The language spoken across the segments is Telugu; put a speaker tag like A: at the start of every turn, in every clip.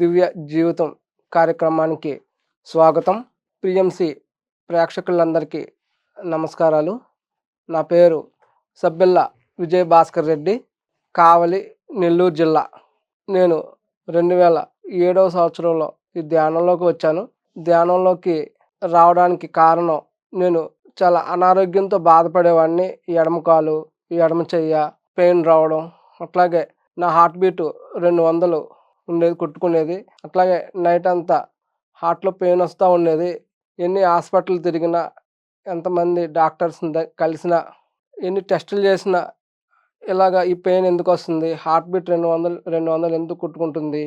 A: దివ్య జీవితం కార్యక్రమానికి స్వాగతం. పిఎంసి ప్రేక్షకులందరికీ నమస్కారాలు. నా పేరు సబ్బిల్ల విజయ్ భాస్కర్ రెడ్డి కావలి నెల్లూరు జిల్లా. నేను రెండు వేల ఏడవ సంవత్సరంలో ఈ ధ్యానంలోకి వచ్చాను. ధ్యానంలోకి రావడానికి కారణం నేను చాలా అనారోగ్యంతో బాధపడేవాడిని. ఎడమ కాలు ఎడమ చెయ్య పెయిన్ రావడం అట్లాగే నా హార్ట్ బీటు రెండు వందలు ఉండేది కొట్టుకునేది. అట్లాగే నైట్ అంతా హార్ట్లో పెయిన్ వస్తూ ఉండేది. ఎన్ని హాస్పిటల్ తిరిగినా ఎంతమంది డాక్టర్స్ కలిసినా ఎన్ని టెస్టులు చేసినా ఇలాగ ఈ పెయిన్ ఎందుకు వస్తుంది? హార్ట్ బీట్ రెండు వందలు రెండు వందలు ఎందుకు కుట్టుకుంటుంది?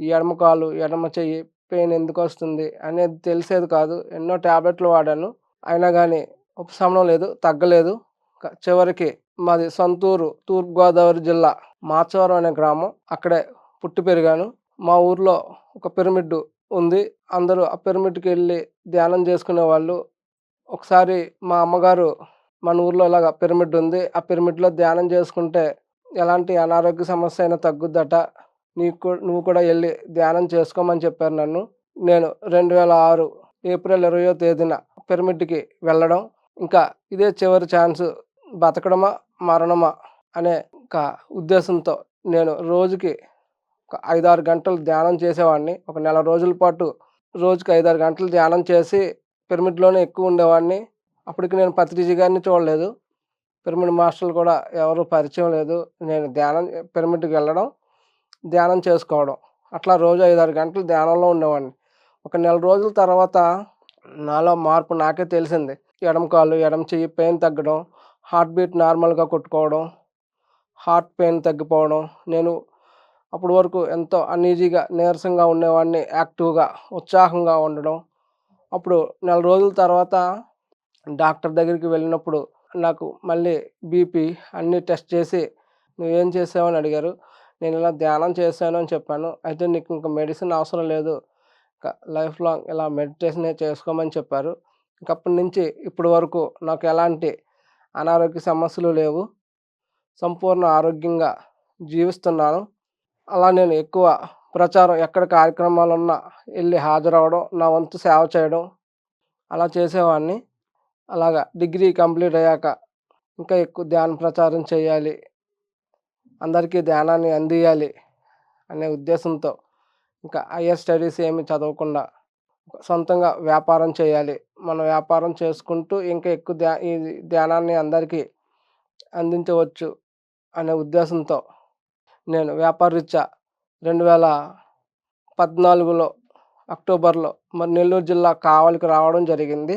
A: ఈ ఎడమ కాలు ఎడమ చెయ్యి పెయిన్ ఎందుకు వస్తుంది? అనేది తెలిసేది కాదు. ఎన్నో ట్యాబ్లెట్లు వాడాను. అయినా కానీ ఉపశమనం లేదు తగ్గలేదు. చివరికి మాది సొంతూరు తూర్పుగోదావరి జిల్లా మాచవరం అనే గ్రామం. అక్కడే పుట్టి పెరిగాను మా ఊర్లో ఒక పిరమిడ్ ఉంది. అందరూ ఆ పిరమిడ్కి వెళ్ళి ధ్యానం చేసుకునే వాళ్ళు. ఒకసారి మా అమ్మగారు మన ఊర్లో ఇలాగ పిరమిడ్ ఉంది ఆ పిరమిడ్లో ధ్యానం చేసుకుంటే ఎలాంటి అనారోగ్య సమస్య అయినా తగ్గుద్దట. నీకు నువ్వు కూడా వెళ్ళి ధ్యానం చేసుకోమని చెప్పారు నన్ను. నేను రెండు వేల ఆరు ఏప్రిల్ ఇరవయో తేదీన పిరమిడ్కి వెళ్ళడం. ఇంకా ఇదే చివరి ఛాన్స్ బతకడమా మరణమా అనే ఒక ఉద్దేశంతో నేను రోజుకి ఒక ఐదారు గంటలు ధ్యానం చేసేవాడిని. ఒక నెల రోజుల పాటు రోజుకి ఐదారు గంటలు ధ్యానం చేసి పిరమిడ్లోనే ఎక్కువ ఉండేవాడిని. అప్పటికి నేను పత్రిజీ గారిని చూడలేదు. పిరమిడ్ మాస్టర్లు కూడా ఎవరు పరిచయం లేదు. నేను ధ్యానం పిరమిడ్కి వెళ్ళడం ధ్యానం చేసుకోవడం. అట్లా రోజు ఐదారు గంటలు ధ్యానంలో ఉండేవాడిని. ఒక నెల రోజుల తర్వాత నాలో మార్పు నాకే తెలిసింది. ఎడమ కాలు ఎడమ చెయ్యి పెయిన్ తగ్గడం హార్ట్ బీట్ నార్మల్గా కొట్టుకోవడం హార్ట్ పెయిన్ తగ్గిపోవడం. నేను అప్పటి వరకు ఎంతో అనీజీగా నీరసంగా ఉండేవాడిని యాక్టివ్గా ఉత్సాహంగా ఉండడం. అప్పుడు నెల రోజుల తర్వాత డాక్టర్ దగ్గరికి వెళ్ళినప్పుడు నాకు మళ్ళీ బీపీ అన్నీ టెస్ట్ చేసి నువ్వేం చేసావని అడిగారు. నేను ఇలా ధ్యానం చేశాను అని చెప్పాను. అయితే నీకు ఇంకా మెడిసిన్ అవసరం లేదు. ఇంకా లైఫ్ లాంగ్ ఇలా మెడిటేషనే చేసుకోమని చెప్పారు. ఇంకప్పటి నుంచి ఇప్పటి వరకు నాకు ఎలాంటి అనారోగ్య సమస్యలు లేవు. సంపూర్ణ ఆరోగ్యంగా జీవిస్తున్నాను. అలా నేను ఎక్కువ ప్రచారం ఎక్కడ కార్యక్రమాలు ఉన్నా వెళ్ళి హాజరవడం నా వంతు సేవ చేయడం అలా చేసేవాడిని. అలాగా డిగ్రీ కంప్లీట్ అయ్యాక ఇంకా ఎక్కువ ధ్యాన ప్రచారం చేయాలి అందరికీ ధ్యానాన్ని అందియాలి అనే ఉద్దేశంతో ఇంకా హయ్యర్ స్టడీస్ ఏమి చదవకుండా సొంతంగా వ్యాపారం చేయాలి. మనం వ్యాపారం చేసుకుంటూ ఇంకా ఎక్కువ ధ్యా ఈ ధ్యానాన్ని అందరికీ అందించవచ్చు అనే ఉద్దేశంతో నేను వ్యాపారరీత్యా రెండు వేల పద్నాలుగులో అక్టోబర్లో మరి నెల్లూరు జిల్లా కావలికి రావడం జరిగింది.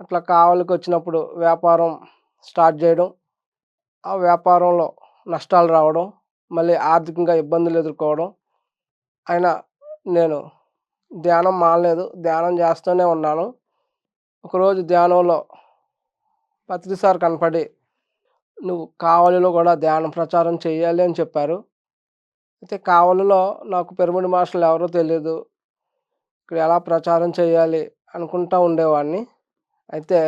A: అట్లా కావలికి వచ్చినప్పుడు వ్యాపారం స్టార్ట్ చేయడం ఆ వ్యాపారంలో నష్టాలు రావడం మళ్ళీ ఆర్థికంగా ఇబ్బందులు ఎదుర్కోవడం. అయినా నేను ధ్యానం మానలేదు ధ్యానం చేస్తూనే ఉన్నాను. ఒకరోజు ధ్యానంలో పత్రి సార్ కనపడి నువ్వు కావలిలో కూడా ధ్యానం ప్రచారం చేయాలి అని చెప్పారు. అయితే కావలిలో నాకు పెరుమిడి మాస్టర్లు ఎవరో తెలియదు ఇక్కడ ఎలా ప్రచారం చేయాలి అనుకుంటా ఉండేవాడిని. అయితే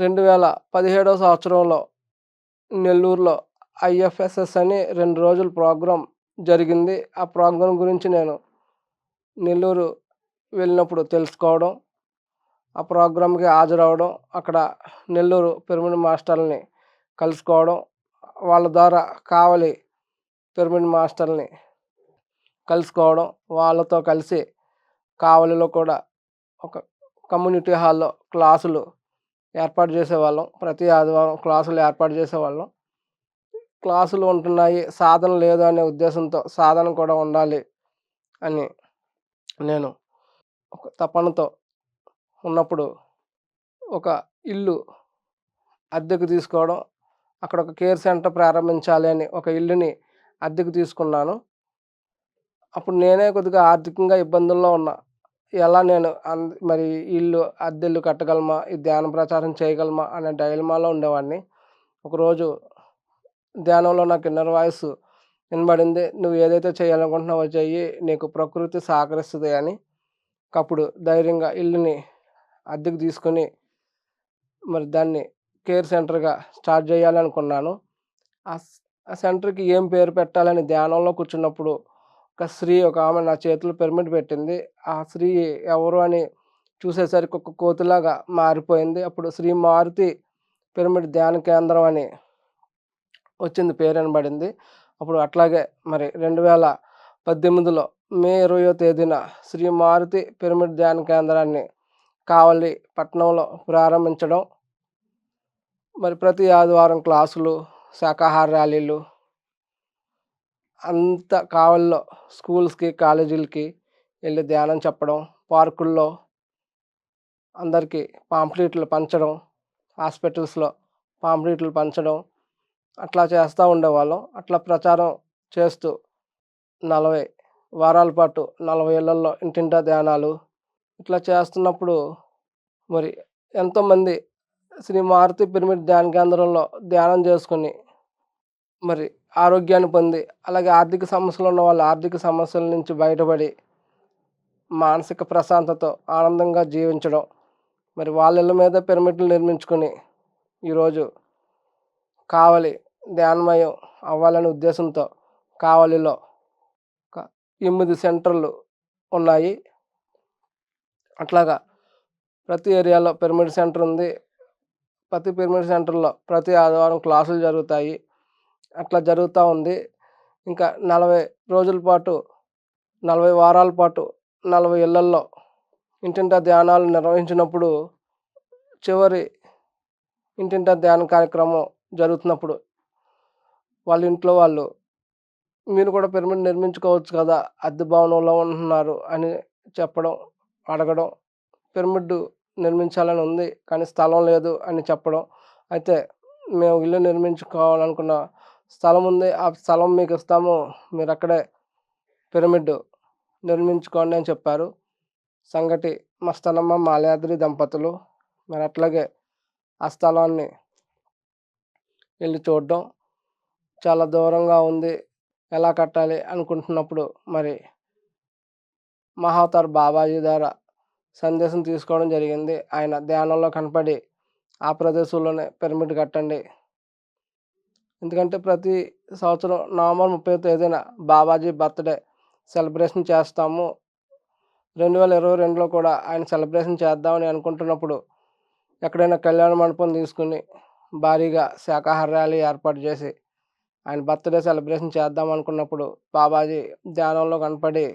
A: రెండు వేల పదిహేడవ సంవత్సరంలో నెల్లూరులో ఐఎఫ్ఎస్ఎస్ అని రెండు రోజుల ప్రోగ్రాం జరిగింది. ఆ ప్రోగ్రాం గురించి నేను నెల్లూరు వెళ్ళినప్పుడు తెలుసుకోవడం ఆ ప్రోగ్రాంకి హాజరవడం అక్కడ నెల్లూరు పిరమిడ్ మాస్టర్ని కలుసుకోవడం వాళ్ళ ద్వారా కావలి పిరమిడ్ మాస్టర్ని కలుసుకోవడం వాళ్ళతో కలిసి కావలిలో కూడా ఒక కమ్యూనిటీ హాల్లో క్లాసులు ఏర్పాటు చేసేవాళ్ళం. ప్రతి ఆదివారం క్లాసులు ఏర్పాటు చేసేవాళ్ళం. క్లాసులు ఉంటున్నాయి సాధన లేదు అనే ఉద్దేశంతో సాధన కూడా ఉండాలి అని నేను ఒక తపనతో ఉన్నప్పుడు ఒక ఇల్లు అద్దెకు తీసుకోవడం అక్కడ ఒక కేర్ సెంటర్ ప్రారంభించాలి అని ఒక ఇల్లుని అద్దెకు తీసుకున్నాను. అప్పుడు నేనే కొద్దిగా ఆర్థికంగా ఇబ్బందుల్లో ఉన్నా. ఎలా నేను అంద మరి ఇల్లు అద్దెల్లు కట్టగలమా? ఈ ధ్యాన ప్రచారం చేయగలమా? అనే డైలమాలో ఉండేవాడిని. ఒకరోజు ధ్యానంలో నాకు ఇన్నర్ వాయిస్ వినబడింది. నువ్వు ఏదైతే చేయాలనుకుంటున్నావో చెయ్యి. నీకు ప్రకృతి సహకరిస్తుంది అని. అప్పుడు ధైర్యంగా ఇల్లుని అద్దెకు తీసుకొని మరి దాన్ని కేర్ సెంటర్గా స్టార్ట్ చేయాలనుకున్నాను. ఆ సెంటర్కి ఏం పేరు పెట్టాలని ధ్యానంలో కూర్చున్నప్పుడు ఒక స్త్రీ ఒక ఆమె నా చేతిలో పిరమిడ్ పెట్టింది. ఆ స్త్రీ ఎవరు అని చూసేసరికి ఒక కోతిలాగా మారిపోయింది. అప్పుడు శ్రీ మారుతి పిరమిడ్ ధ్యాన కేంద్రం అని వచ్చింది పేరనబడింది అప్పుడు అట్లాగే మరి రెండు వేల పద్దెనిమిదిలో మే ఇరవయో తేదీన శ్రీ మారుతి పిరమిడ్ ధ్యాన కేంద్రాన్ని కావలి పట్టణంలో ప్రారంభించడం మరి ప్రతి ఆదివారం క్లాసులు శాకాహార ర్యాలీలు అంత కావల్లో స్కూల్స్కి కాలేజీలకి వెళ్ళి ధ్యానం చెప్పడం పార్కుల్లో అందరికీ పాంప్లెట్లు పంచడం హాస్పిటల్స్లో పాంప్లెట్లు పంచడం అట్లా చేస్తూ ఉండేవాళ్ళం. అట్లా ప్రచారం చేస్తూ నలభై వారాల పాటు నలభై ఏళ్ళల్లో ఇంటింటా ధ్యానాలు ఇట్లా చేస్తున్నప్పుడు మరి ఎంతోమంది శ్రీ మారుతి పిరమిడ్ ధ్యాన కేంద్రంలో ధ్యానం చేసుకుని మరి ఆరోగ్యాన్ని పొంది అలాగే ఆర్థిక సమస్యలు ఉన్న వాళ్ళు ఆర్థిక సమస్యల నుంచి బయటపడి మానసిక ప్రశాంతతో ఆనందంగా జీవించడం మరి వాళ్ళ ఇళ్ళ మీద పిరమిడ్లు నిర్మించుకొని ఈరోజు కావలి ధ్యానమయం అవ్వాలనే ఉద్దేశంతో కావలిలో ఎనిమిది సెంటర్లు ఉన్నాయి. అట్లాగా ప్రతి ఏరియాలో పిరమిడ్ సెంటర్ ఉంది. ప్రతి పిరమిడ్ సెంటర్లో ప్రతి ఆదివారం క్లాసులు జరుగుతాయి. అట్లా జరుగుతూ ఉంది. ఇంకా నలభై రోజుల పాటు నలభై వారాల పాటు నలభై ఇళ్ళల్లో ఇంటింటా ధ్యానాలు నిర్వహించినప్పుడు చివరి ఇంటింటా ధ్యాన కార్యక్రమం జరుగుతున్నప్పుడు వాళ్ళ ఇంట్లో వాళ్ళు మీరు కూడా పిరమిడ్ నిర్మించుకోవచ్చు కదా అద్దె భవనంలో ఉంటున్నారు అని చెప్పడం అడగడం పిరమిడ్ నిర్మించాలని ఉంది. కానీ స్థలం లేదు అని చెప్పడం. అయితే మేము ఇల్లు నిర్మించుకోవాలనుకున్న స్థలం ఉంది. ఆ స్థలం మీకు ఇస్తాము. మీరు అక్కడే పిరమిడ్ నిర్మించుకోండి అని చెప్పారు. సంగటి మస్తనమ్మ మాల్యాద్రి దంపతులు. మరి అట్లాగే ఆ స్థలాన్ని వెళ్ళి చూడడం. చాలా దూరంగా ఉంది. ఎలా కట్టాలి అనుకుంటున్నప్పుడు మరి మహావతార్ బాబాజీ ద్వారా సందేశం తీసుకోవడం జరిగింది. ఆయన ధ్యానంలో కనపడి ఆ ప్రదేశంలోనే పిరమిడ్ కట్టండి. ఎందుకంటే ప్రతి సంవత్సరం నవంబర్ ముప్పై తేదీన బాబాజీ బర్త్డే సెలబ్రేషన్ చేస్తాము. రెండు వేల ఇరవై రెండులో కూడా ఆయన సెలబ్రేషన్ చేద్దామని అనుకుంటున్నప్పుడు ఎక్కడైనా కళ్యాణ మండపం తీసుకుని భారీగా శాకాహార ర్యాలీ ఏర్పాటు చేసి ఆయన బర్త్డే సెలబ్రేషన్ చేద్దాం అనుకున్నప్పుడు బాబాజీ ధ్యానంలో కనపడి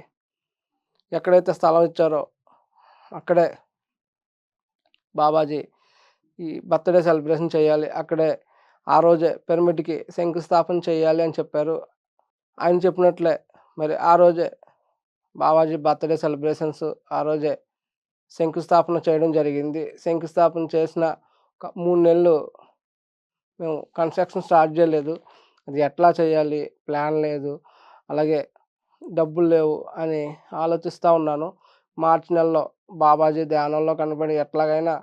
A: ఎక్కడైతే స్థలం ఇచ్చారో అక్కడే బాబాజీ ఈ బర్త్డే సెలబ్రేషన్ చేయాలి. అక్కడే ఆ రోజే పిరమిడ్కి శంకుస్థాపన చేయాలి అని చెప్పారు. ఆయన చెప్పినట్లే మరి ఆ రోజే బాబాజీ బర్త్డే సెలబ్రేషన్స్ ఆ రోజే శంకుస్థాపన చేయడం జరిగింది. శంకుస్థాపన చేసిన ఒక మూడు నెలలు మేము కన్స్ట్రక్షన్ స్టార్ట్ చేయలేదు. అది ఎట్లా చేయాలి? ప్లాన్ లేదు. అలాగే డబ్బులు లేవు అని ఆలోచిస్తూ ఉన్నాను. మార్చి నెలలో బాబాజీ ధ్యానంలో కనపడి ఎట్లాగైనా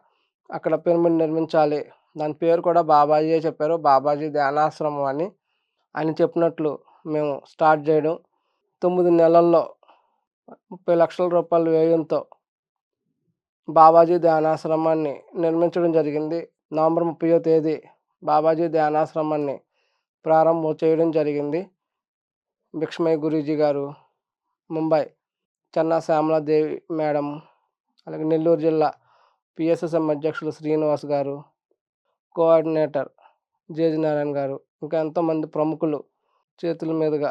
A: అక్కడ పిరమిడ్ నిర్మించాలి. దాని పేరు కూడా బాబాజీ చెప్పారు. బాబాజీ ధ్యానాశ్రమం అని ఆయన చెప్పినట్లు మేము స్టార్ట్ చేయడం తొమ్మిది నెలల్లో ముప్పై లక్షల రూపాయల వ్యయంతో బాబాజీ ధ్యానాశ్రమాన్ని నిర్మించడం జరిగింది. నవంబర్ ముప్పయో తేదీ బాబాజీ ధ్యానాశ్రమాన్ని ప్రారంభం చేయడం జరిగింది. భిక్షమయ్య గురూజీ గారు ముంబై చెన్నా శ్యామలాదేవి మేడం అలాగే నెల్లూరు జిల్లా పిఎస్ఎస్ఎం అధ్యక్షులు శ్రీనివాస్ గారు కోఆర్డినేటర్ జేజి నారాయణ గారు ఇంకా ఎంతోమంది ప్రముఖులు చేతుల మీదుగా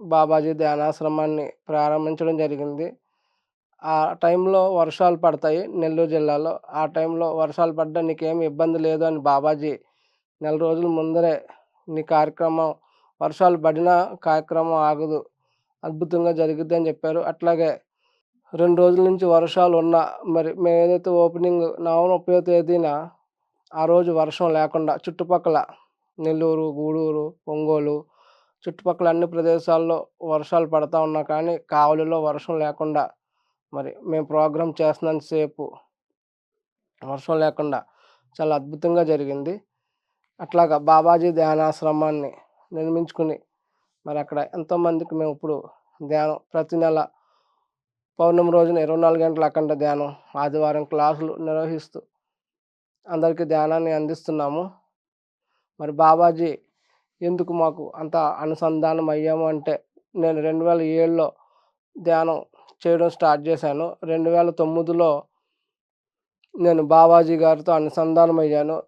A: బాబాజీ ధ్యానాశ్రమాన్ని ప్రారంభించడం జరిగింది. ఆ టైంలో వర్షాలు పడతాయి నెల్లూరు జిల్లాలో. ఆ టైంలో వర్షాలు పడ్డా నీకేమి ఇబ్బంది లేదు అని బాబాజీ నెల రోజుల ముందరే నీ కార్యక్రమం వర్షాలు పడినా కార్యక్రమం ఆగదు అద్భుతంగా జరుగుద్ది అని చెప్పారు. అట్లాగే రెండు రోజుల నుంచి వర్షాలు ఉన్నా మరి మేము ఏదైతే ఓపెనింగ్ నవంబర్ ముప్పై తేదీన ఆ రోజు వర్షం లేకుండా చుట్టుపక్కల నెల్లూరు గూడూరు ఒంగోలు చుట్టుపక్కల అన్ని ప్రదేశాల్లో వర్షాలు పడతా ఉన్నా కానీ కావలిలో వర్షం లేకుండా మరి మేము ప్రోగ్రామ్ చేస్తున్నంతసేపు వర్షం లేకుండా చాలా అద్భుతంగా జరిగింది. అట్లాగా బాబాజీ ధ్యానాశ్రమాన్ని నిర్మించుకుని మరి అక్కడ ఎంతోమందికి మేము ఇప్పుడు ధ్యానం ప్రతి నెల పౌర్ణమి రోజున ఇరవై నాలుగు గంటల అఖండ ధ్యానం ఆదివారం క్లాసులు నిర్వహిస్తూ అందరికీ ధ్యానాన్ని అందిస్తున్నాము. మరి బాబాజీ ఎందుకు మాకు అంత అనుసంధానం అయ్యాము అంటే నేను రెండు వేల ఏడులో ధ్యానం చేయడం స్టార్ట్ చేశాను. రెండు వేల తొమ్మిదిలో నేను బాబాజీ గారితో అనుసంధానం అయ్యాను.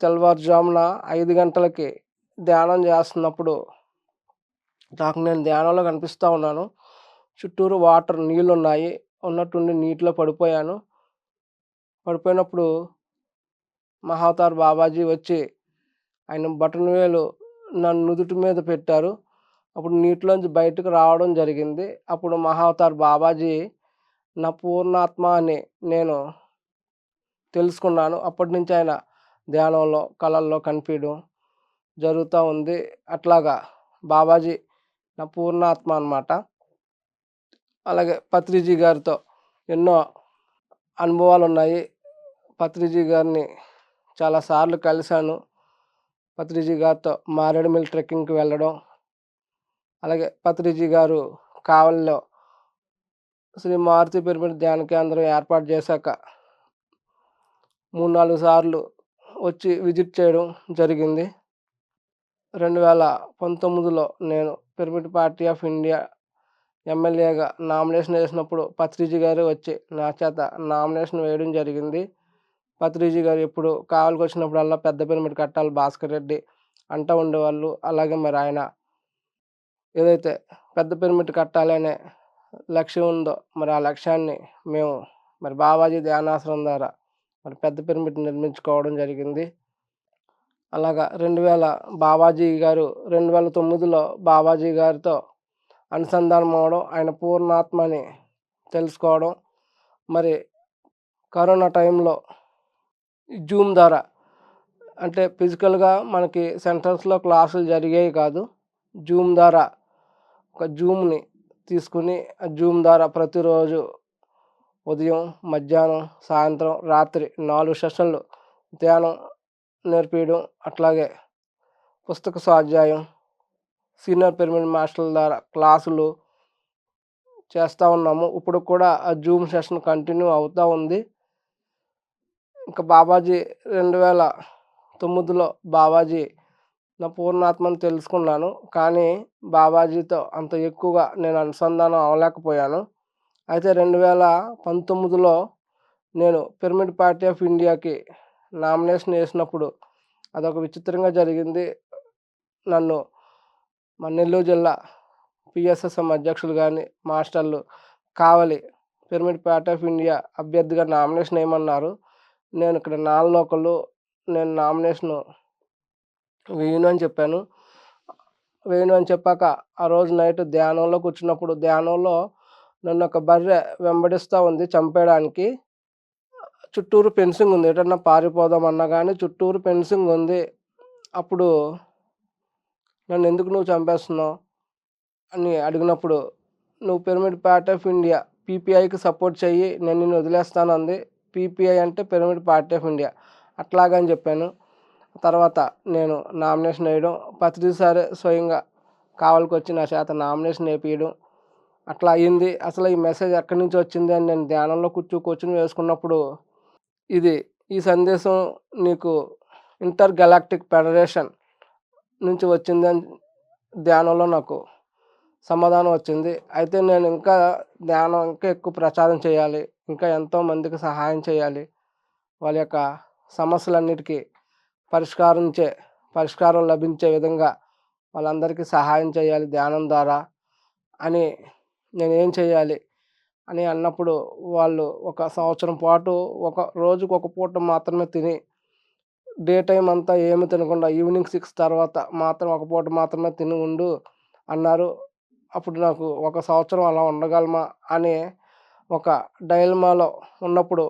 A: తెల్లవారుజామున ఐదు గంటలకి ధ్యానం చేస్తున్నప్పుడు నాకు నేను ధ్యానంలో కనిపిస్తూ ఉన్నాను. చుట్టూరు వాటర్ నీళ్ళు ఉన్నాయి ఉన్నట్టుండి నీటిలో పడిపోయాను. పడిపోయినప్పుడు మహావతార్ బాబాజీ వచ్చి ఆయన బటన్ వేలు నన్ను నుదుటి మీద పెట్టారు. అప్పుడు నీటిలోంచి బయటకు రావడం జరిగింది. అప్పుడు మహావతార్ బాబాజీ నా పూర్ణాత్మ అని నేను తెలుసుకున్నాను. అప్పటి నుంచి ఆయన ధ్యానంలో కళల్లో కనిపించడం జరుగుతూ ఉంది. అట్లాగా బాబాజీ నా పూర్ణాత్మ అనమాట అలాగే పత్రిజీ గారితో ఎన్నో అనుభవాలు ఉన్నాయి పత్రిజీ గారిని చాలాసార్లు కలిశాను. పత్రిజీ గారితో మారేడుమిల్ ట్రెక్కింగ్కి వెళ్ళడం అలాగే పత్రిజీ గారు కావలిలో శ్రీ మారుతి పిరమిడ్ ధ్యాన కేంద్రం ఏర్పాటు చేశాక మూడు నాలుగు సార్లు వచ్చి విజిట్ చేయడం జరిగింది. రెండు వేల పంతొమ్మిదిలో నేను పిరమిడ్ పార్టీ ఆఫ్ ఇండియా ఎమ్మెల్యేగా నామినేషన్ వేసినప్పుడు పత్రిజీ గారు వచ్చి నా చేత నామినేషన్ వేయడం జరిగింది. పత్రిజీ గారు ఎప్పుడు కావలికి వచ్చినప్పుడల్లా పెద్ద పిరమిడ్ కట్టాలి భాస్కర్ రెడ్డి అంటూ ఉండేవాళ్ళు. అలాగే మరి ఆయన ఏదైతే పెద్ద పిరమిడ్ కట్టాలనే లక్ష్యం ఉందో మరి ఆ లక్ష్యాన్ని మేము మరి బాబాజీ ధ్యానాశ్రమం ద్వారా మరి పెద్ద పిరమిడ్ నిర్మించుకోవడం జరిగింది. అలాగా రెండు వేల బాబాజీ గారు రెండు వేల తొమ్మిదిలో బాబాజీ గారితో అనుసంధానం అవ్వడం ఆయన పూర్ణాత్మని తెలుసుకోవడం. మరి కరోనా టైంలో జూమ్ ద్వారా అంటే ఫిజికల్గా మనకి సెంటర్స్లో క్లాసులు జరిగేవి కాదు. జూమ్ ద్వారా ఒక జూమ్ని తీసుకుని ఆ జూమ్ ద్వారా ప్రతిరోజు ఉదయం మధ్యాహ్నం సాయంత్రం రాత్రి నాలుగు సెషన్లు ధ్యానం నేర్పించడం అట్లాగే పుస్తక స్వాధ్యాయం సీనియర్ పిరమిడ్ మాస్టర్ల ద్వారా క్లాసులు చేస్తూ ఉన్నాము. ఇప్పుడు కూడా ఆ జూమ్ సెషన్ కంటిన్యూ అవుతూ ఉంది. ఇంకా బాబాజీ రెండు వేల తొమ్మిదిలో బాబాజీ నా పూర్ణాత్మను తెలుసుకున్నాను. కానీ బాబాజీతో అంత ఎక్కువగా నేను అనుసంధానం అవ్వలేకపోయాను. అయితే రెండు వేల పంతొమ్మిదిలో నేను పిరమిడ్ పార్టీ ఆఫ్ ఇండియాకి నామినేషన్ వేసినప్పుడు అదొక విచిత్రంగా జరిగింది. నన్ను మన నెల్లూరు జిల్లా పిఎస్ఎస్ఎం అధ్యక్షులు కానీ మాస్టర్లు Kavali pyramid party of India అభ్యర్థిగా నామినేషన్ వేయమన్నారు నేను ఇక్కడ నాలుగు ఒకళ్ళు నేను నామినేషన్ వేయను అని చెప్పాను. వేయను అని చెప్పాక ఆ రోజు నైట్ ధ్యానంలో కూర్చున్నప్పుడు ధ్యానంలో నన్ను ఒక బర్రె వెంబడిస్తూ ఉంది చంపేయడానికి. చుట్టూరు ఫెన్సింగ్ ఉంది. ఎటన్నా పారిపోదాం అన్నా కానీ చుట్టూరు ఫెన్సింగ్ ఉంది. అప్పుడు నన్ను ఎందుకు నువ్వు చంపేస్తున్నావు? అని అడిగినప్పుడు నువ్వు పిరమిడ్ పార్ట్ ఆఫ్ ఇండియా పీపీఐకి సపోర్ట్ చెయ్యి నేను నిన్ను వదిలేస్తాను అంది. పీపీఐ అంటే పిరమిడ్ పార్టీ ఆఫ్ ఇండియా అట్లాగని చెప్పాను. తర్వాత నేను నామినేషన్ వేయడం ప్రతిసారి స్వయంగా కావాలికి వచ్చి నా చేత నామినేషన్ వేపించడం అట్లా అయ్యింది అసలు ఈ మెసేజ్ ఎక్కడి నుంచి వచ్చింది అని నేను ధ్యానంలో కూర్చో కూర్చుని వేసుకున్నప్పుడు ఇది ఈ సందేశం నీకు ఇంటర్ గెలాక్టిక్ ఫెడరేషన్ నుంచి వచ్చింది అని ధ్యానంలో నాకు సమాధానం వచ్చింది. అయితే నేను ఇంకా ధ్యానం ఇంకా ఎక్కువ ప్రచారం చేయాలి. ఇంకా ఎంతో మందికి సహాయం చేయాలి. వాళ్ళ యొక్క సమస్యలన్నిటికీ పరిష్కారించే పరిష్కారం లభించే విధంగా వాళ్ళందరికీ సహాయం చేయాలి ధ్యానం ద్వారా అని నేను ఏం చేయాలి అని అన్నప్పుడు వాళ్ళు ఒక సంవత్సరం పాటు ఒక రోజుకు ఒక పూట మాత్రమే తిని డే టైం అంతా ఏమి తినకుండా ఈవినింగ్ సిక్స్ తర్వాత మాత్రం ఒక పూట మాత్రమే తిని ఉండు అన్నారు. అప్పుడు నాకు ఒక సంవత్సరం అలా ఉండగలమా అని ఒక డైల్మాలో ఉన్నప్పుడు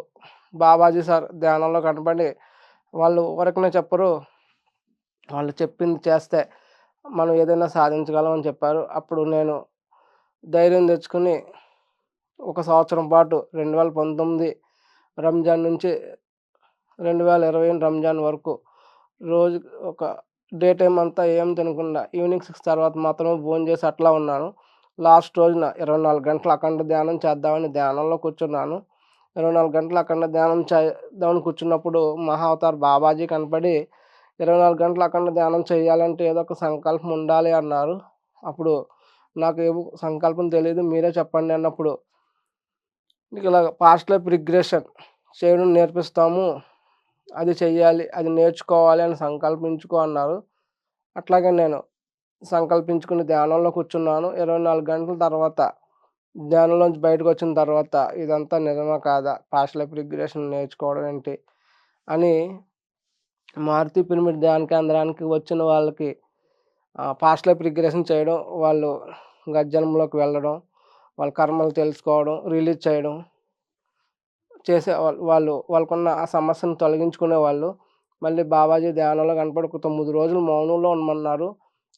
A: బాబాజీ సార్ ధ్యానంలో కనపడి వాళ్ళు వరకునే చెప్పరు. వాళ్ళు చెప్పింది చేస్తే మనం ఏదైనా సాధించగలమని చెప్పారు. అప్పుడు నేను ధైర్యం తెచ్చుకుని ఒక సంవత్సరం పాటు రెండు వేల పంతొమ్మిది రంజాన్ నుంచి రెండు వేల ఇరవై రంజాన్ వరకు. రోజు ఒక డే టైం అంతా ఏం తినకుండా ఈవినింగ్ సిక్స్ తర్వాత మాత్రమే భోజనం చేసి అట్లా ఉన్నాను. లాస్ట్ రోజున ఇరవై నాలుగు గంటలు అఖండ ధ్యానం చేద్దామని ధ్యానంలో కూర్చున్నాను. ఇరవై నాలుగు గంటలు అఖండ ధ్యానం చేద్దామని కూర్చున్నప్పుడు మహావతార్ బాబాజీ కనపడి ఇరవై నాలుగు గంటలు అఖండ ధ్యానం చేయాలంటే ఏదో ఒక సంకల్పం ఉండాలి అన్నారు. అప్పుడు నాకు ఏమో సంకల్పం తెలియదు మీరే చెప్పండి అన్నప్పుడు. నీకు ఇలా పాస్ట్ లైఫ్ రిగ్రెషన్ చేయడం నేర్పిస్తాము. అది చెయ్యాలి అది నేర్చుకోవాలి అని సంకల్పించుకో అన్నారు. అట్లాగే నేను సంకల్పించుకుని ధ్యానంలో కూర్చున్నాను. ఇరవై నాలుగు గంటల తర్వాత ధ్యానంలోంచి బయటకు వచ్చిన తర్వాత ఇదంతా నిజమా కాదా? పాస్ట్ లైఫ్ రిగ్రెషన్ నేర్చుకోవడం ఏంటి? అని మారుతి పిరమిడ్ ధ్యాన కేంద్రానికి వచ్చిన వాళ్ళకి పాస్ట్ లైఫ్ రిగ్రెషన్ చేయడం వాళ్ళు గజ్జనంలోకి వెళ్ళడం వాళ్ళ కర్మలు తెలుసుకోవడం రిలీజ్ చేయడం చేసే వాళ్ళు వాళ్ళకున్న ఆ సమస్యను తొలగించుకునే వాళ్ళు మళ్ళీ బాబాజీ ధ్యానంలో కనపడి ఒక తొమ్మిది రోజులు మౌనంలో ఉండమన్నారు.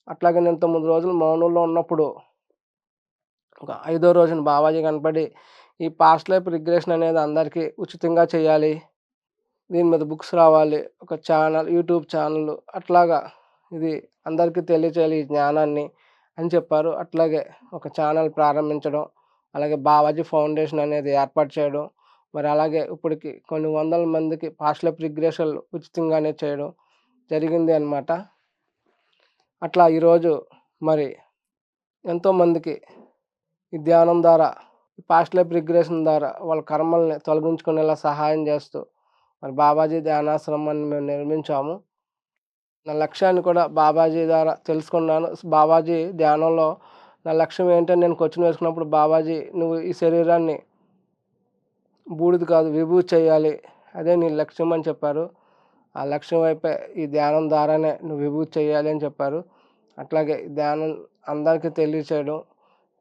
A: అట్లాగే నేను తొమ్మిది రోజులు మౌనంలో ఉన్నప్పుడు ఒక ఐదో రోజున బాబాజీ కనపడి ఈ పాస్ట్ లైఫ్ రిగ్రెషన్ అనేది అందరికీ ఉచితంగా చేయాలి. దీని మీద బుక్స్ రావాలి ఒక ఛానల్ యూట్యూబ్ ఛానల్ అట్లాగా ఇది అందరికీ తెలియచేయాలి ఈ జ్ఞానాన్ని అని చెప్పారు. అట్లాగే ఒక ఛానల్ ప్రారంభించడం అలాగే బాబాజీ ఫౌండేషన్ అనేది ఏర్పాటు చేయడం మరి అలాగే ఇప్పటికి కొన్ని వందల మందికి పాస్ట్ లైఫ్ ఉచితంగానే చేయడం జరిగింది అనమాట అట్లా ఈరోజు మరి ఎంతోమందికి ఈ ధ్యానం ద్వారా పాస్ట్ లైఫ్ రిగ్రెషన్ ద్వారా వాళ్ళ కర్మల్ని తొలగించుకునేలా సహాయం చేస్తూ మరి బాబాజీ ధ్యానాశ్రమాన్ని మేము నిర్మించాము. నా లక్ష్యాన్ని కూడా బాబాజీ ద్వారా తెలుసుకున్నాను. బాబాజీ ధ్యానంలో నా లక్ష్యం ఏంటని నేను క్వశ్చన్ వేసుకున్నప్పుడు బాబాజీ నువ్వు ఈ శరీరాన్ని బూడిది కాదు విభూ చేయాలి. అదే నీ లక్ష్యం అని చెప్పారు. ఆ లక్ష్యం వైపే ఈ ధ్యానం ద్వారానే నువ్వు విభూతి చేయాలి అని చెప్పారు. అట్లాగే ధ్యానం అందరికీ తెలియచేయడం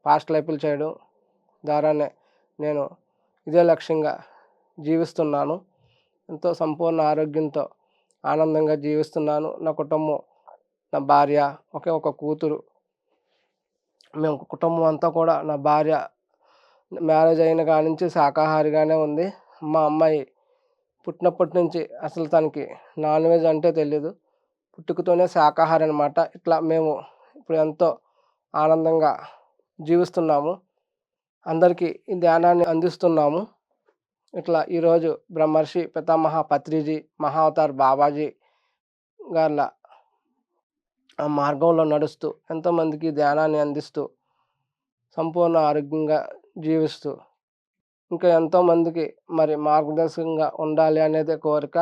A: పాస్ట్ లైఫ్లు చేయడం ద్వారానే నేను ఇదే లక్ష్యంగా జీవిస్తున్నాను. ఎంతో సంపూర్ణ ఆరోగ్యంతో ఆనందంగా జీవిస్తున్నాను. నా కుటుంబం నా భార్య ఒకే ఒక కూతురు. మేము కుటుంబం అంతా కూడా నా భార్య మ్యారేజ్ అయిన కాడి నుంచి శాకాహారిగానే ఉంది. మా అమ్మాయి పుట్టినప్పటి నుంచి అసలు తనకి నాన్ వెజ్ అంటే తెలియదు పుట్టుకతోనే శాకాహారి అనమాట ఇట్లా మేము ఇప్పుడు ఎంతో ఆనందంగా జీవిస్తున్నాము. అందరికీ ఈ ధ్యానాన్ని అందిస్తున్నాము. ఇట్లా ఈరోజు బ్రహ్మర్షి పితామహ పత్రిజీ మహావతార్ బాబాజీ గార్ల ఆ మార్గంలో నడుస్తూ ఎంతోమందికి ధ్యానాన్ని అందిస్తూ సంపూర్ణ ఆరోగ్యంగా జీవిస్తూ. ఇంకా ఎంతోమందికి మరి మార్గదర్శకంగా ఉండాలి అనేది కోరిక.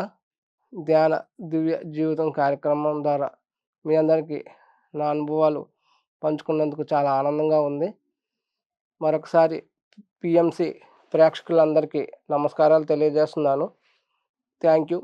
A: ధ్యాన దివ్య జీవితం కార్యక్రమం ద్వారా మీ అందరికీ నా అనుభవాలు పంచుకున్నందుకు చాలా ఆనందంగా ఉంది. మరొకసారి పిఎంసి ప్రేక్షకులందరికీ నమస్కారాలు తెలియజేస్తున్నాను. Thank you.